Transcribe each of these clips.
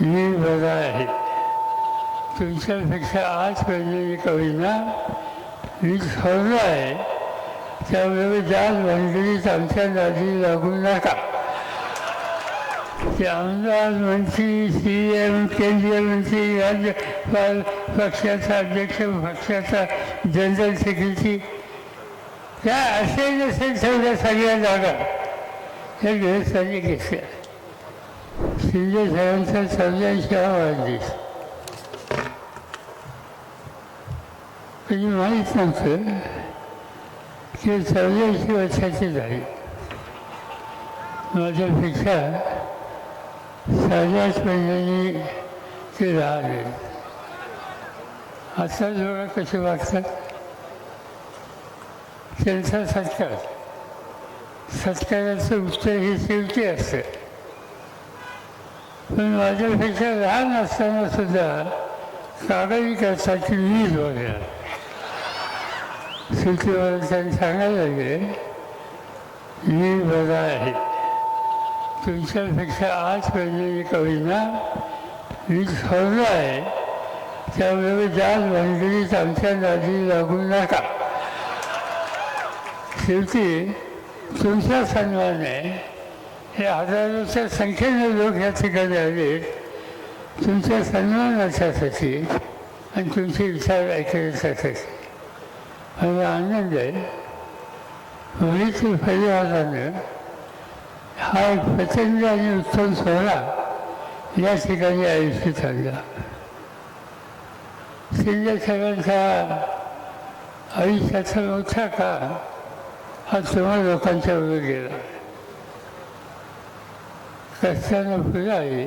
मी बरा आहे. तुमच्यापेक्षा आज वेळेने कवीना मी ठरलो आहे त्यामुळे जात भानगडीत आमच्या नादी लागू नका. ते आमदार मंत्री सी एम केंद्रीय मंत्री राज्य पक्षाचा अध्यक्ष पक्षाचा जनरल सेक्रेटरी त्या असेल नसेल सगळ्या सगळ्या जागा. हे गृहस्थांनी घेतल्या शिंदे साहेबांचा चौऱ्याऐंशी वाढदिवस तुम्ही माहीत नव्हतं की चौऱ्याऐंशी वर्षाचे झाले माझ्यापेक्षा साडेआठ महिन्यांनी ते राहिले आता जोडा कसे वागतात त्यांचा सत्कार सत्काराचं उत्तर हे शेवटी असतं पण माझ्यापेक्षा लहान असताना सुद्धा कागदी खर्चाची वीज वगैरे. सुट्टीवर त्यांनी सांगायला लागले मी बरा आहे. तुमच्यापेक्षा आज वेळेने कवींना मी हरलं आहे. त्यामुळे जात भानगडीत आमच्या नादी लागू नका. शेवटी तुमच्या आहे हे हजारोच्या संख्येने लोक या ठिकाणी आले. तुमच्या सन्मानाच्यासाठी आणि तुमचे विचार ऐकण्यासाठी मला आनंद आहे. होळीच्या परिवारानं हा एक प्रचंड आणि उत्तम सोहळा या ठिकाणी आयोजित आणला शिंदे साहेबांचा आयुष्याचा मोठा काळ हा तुम्हा लोकांच्या वर गेला. कष्टानं फुलावी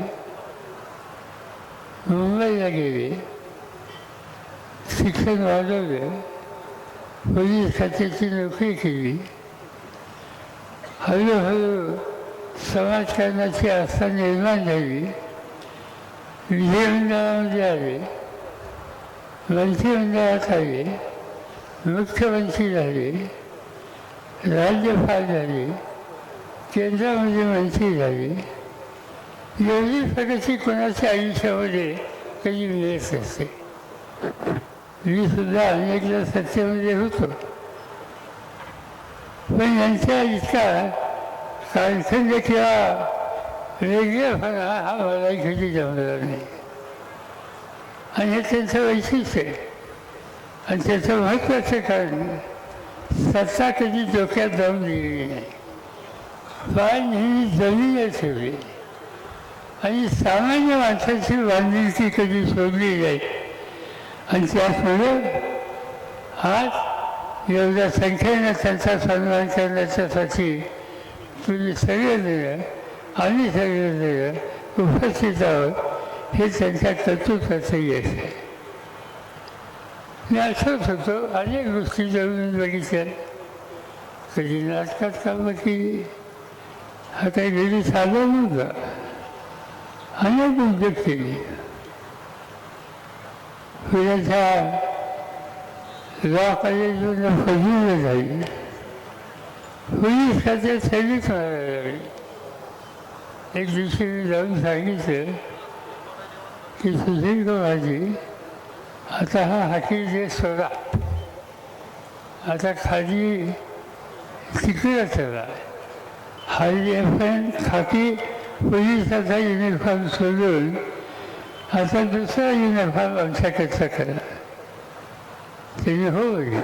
मुंबईला गेले शिक्षण वाढवलं पोलीस खात्याची नोकरी केली हळूहळू समाजकारणाची आस्था निर्माण झाली विधिमंडळामध्ये आले मंत्रिमंडळात आले मुख्यमंत्री झाले राज्यपाल झाले केंद्रामध्ये मंत्री झाले एवढी प्रगती कोणाच्या आयुष्यामध्ये कधी मिळत असते मी सुद्धा अनेकदा सत्तेमध्ये होतो. पण यांच्या इतका कालखंड किंवा वेगळेपणा हा मला कधी जमला नाही. आणि हे त्यांचं वैशिष्ट्य आहे. आणि त्याचं महत्त्वाचं कारण सत्ता कधी डोक्यात जाऊन दिलेली नाही. पाय नेहमी जमिनीवर ठेवली आणि सामान्य माणसाची बांधिलकी कधी सोडली जाईल आणि त्यामुळे आज एवढ्या संख्येनं त्यांचा सन्मान करण्याच्यासाठी तुम्ही सगळेजण आम्ही सगळेजण उपस्थित आहोत हे त्यांच्या कर्तृत्वाचं यश आहे. मी असंच होतो अनेक गोष्टी जळून बघितल्या. कधी नाटकात कामं केली. हा काही घरी साधा नव्हता अनेक उद्योग केले पुण्याच्या लॉ कॉलेजमधून फजिलं झाली पोलीस खात्यात सर्विस मारायला लागली एक दिवशी मी जाऊन सांगितलं की सुधीर माझी आता हा हाकी जे सोडा. आता खाली तिकडे चला. हल्ली आपण खाकी पोलिसाचा युनिफॉर्म सोडून आता दुसरा युनिफॉर्म आमच्याकडचा करा त्यांनी हो बोलले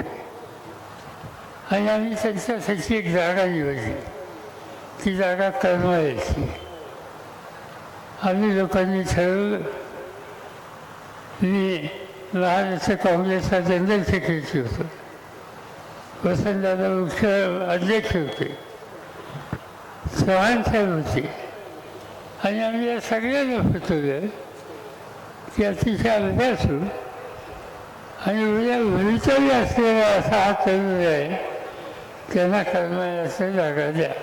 आणि आम्ही त्यांच्यासाठी एक जागा निवडली ती जागा करमाळ्याची आम्ही लोकांनी ठरवलं मी महाराष्ट्र काँग्रेसचा जनरल सेक्रेटरी होतो वसंतदादा मुख्य अध्यक्ष होते चव्हाण साहेब होते आणि आम्ही या सगळ्यांना फसवलं की अतिशय अभ्यासू आणि उद्या विचारी असलेला असा हा तरुण आहे त्यांना करण्याचा जागा द्या.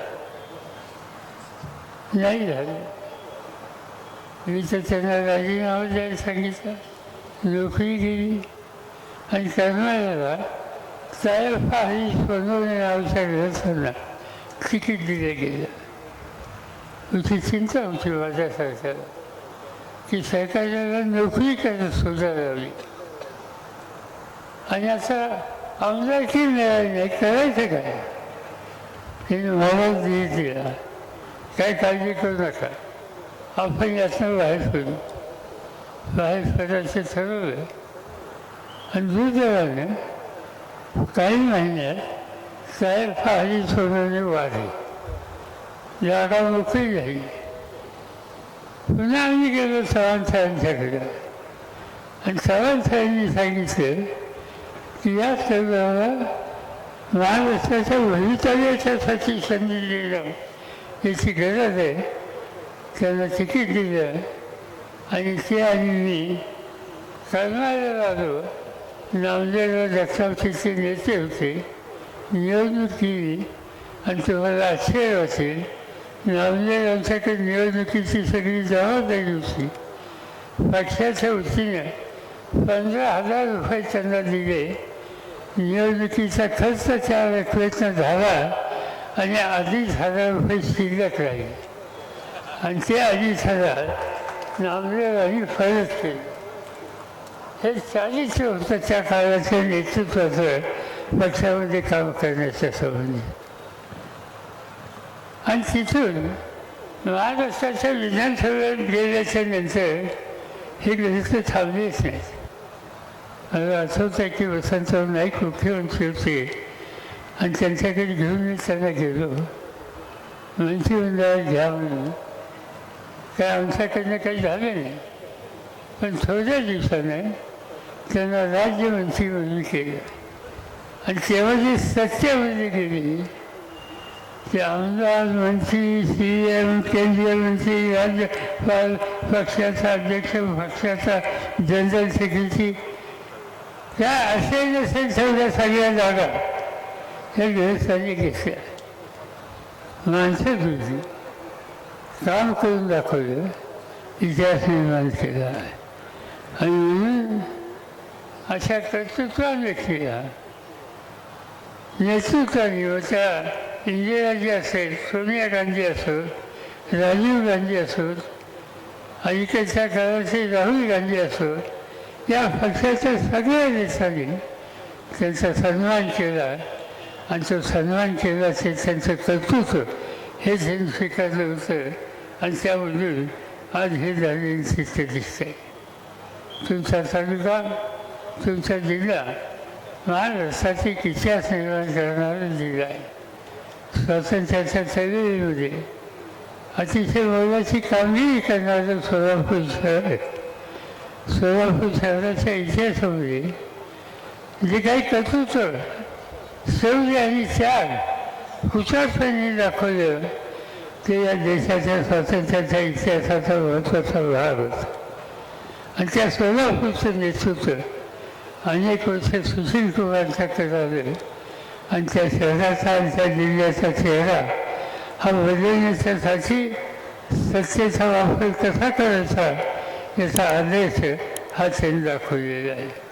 नाही झालं. मी तर त्यांना राजीनामा द्यायला सांगितलं. नोकरी केली आणि करणाऱ्याला तयार हरीश बनवणे आवश्यक ग्रंथांना तिकीट दिलं गेलं. ती चिंता होती माझ्या सरकारला की सरकारला नोकरी करायला सुद्धा लावली आणि आता आमदारकी मिळाली नाही करायचं काय? तिने मला दिली दिला. काय काळजी करू नका. आपण यातनं बाहेर पडू. बाहेर पडायचं ठरवलं. आणि दुर्दैवानं काही महिन्यात साहेब पहाडी सोडवणे वाढली. जागा मोकळी झाली पुन्हा आम्ही गेलो चव्हाण साहेबांच्याकडे आणि चव्हाण साहेबांनी सांगितलं की या सर्वांना महाराष्ट्राच्या भवितव्याच्यासाठी संधी देणं याची गरज आहे त्यांना तिकीट दिलं आणि ते आणि मी करणारे आलो नामदेव दक्षावतीचे नेते होते निवडणूक केली आणि तुम्हाला आश्चर्य वाटेल नामदेव यांच्याकडे निवडणुकीची सगळी जबाबदारी होती. पक्षाच्या वतीने पंधरा हजार रुपये त्यांना दिले. निवडणुकीचा खर्च चार रकमेतनं झाला आणि अडीच हजार रुपये शिल्लक राहिले. आणि ते अडीच हजार नामदेवांनी परत केले. हे चालीचं होतं त्या काळाचं नेतृत्वाचं पक्षामध्ये काम करण्याच्या संबंधी. आणि तिथून महाराष्ट्राच्या विधानसभेत गेल्याच्यानंतर हे ग्रस्त थांबलेच नाहीत. मला आठवतं की वसंतराव नाईक मुख्यमंत्री होते आणि त्यांच्याकडे घेऊन मी त्यांना गेलो. मंत्रिमंडळात घ्या म्हणून काय आमच्याकडनं काही झालं नाही. पण थोड्या दिवसाने त्यांना राज्यमंत्री म्हणून केलं. आणि तेव्हा जी सत्तेमध्ये गेली ते आमदार मंत्री सी एम केंद्रीय मंत्री राज्य पक्षाचा अध्यक्ष पक्षाचा जनरल सेक्रेटरी त्या असे नसेल सगळ्या सगळ्या जागा. हे गृहस्थांनी घेतल्या माणसं तुझी. काम करून दाखवलं. इतिहास निर्माण केला. आणि म्हणून अशा कर्तृत्वाने केला नेतृत्वाने होत्या इंदिराजी असेल सोनिया गांधी असो राजीव गांधी असोत अलीकडच्या काळाचे राहुल गांधी असो या पक्षाच्या सगळ्या नेत्यांनी त्यांचा सन्मान केला. आणि तो सन्मान केला ते त्यांचं कर्तृत्व हे त्यांनी स्वीकारलं होतं. आणि त्यामधून आज हे झालेली चित्र दिसते तुमचा तालुका तुमचा जिल्हा महाराष्ट्राची इतिहास निर्माण करणारा जिल्हा आहे. स्वातंत्र्याच्या चळवळीमध्ये अतिशय मोलाची कामगिरी करणारं सोलापूर शहर आहे सोलापूर शहराच्या इतिहासामध्ये म्हणजे, जे काही कर्तृत्व शौर्य आणि त्याग हुशारपणे दाखवलं ते या देशाच्या स्वातंत्र्याच्या इतिहासाचा महत्त्वाचा भाग होता. आणि त्या सोलापूरचं नेतृत्व अनेक वर्ष सुशील कुमारच्याकडे आलं आणि त्या शहराचा आणि त्या जिल्ह्याचा चेहरा. हा बदलण्याच्यासाठी सत्तेचा वापर कसा करायचा याचा आदेश हा त्यांनी दाखवलेला आहे.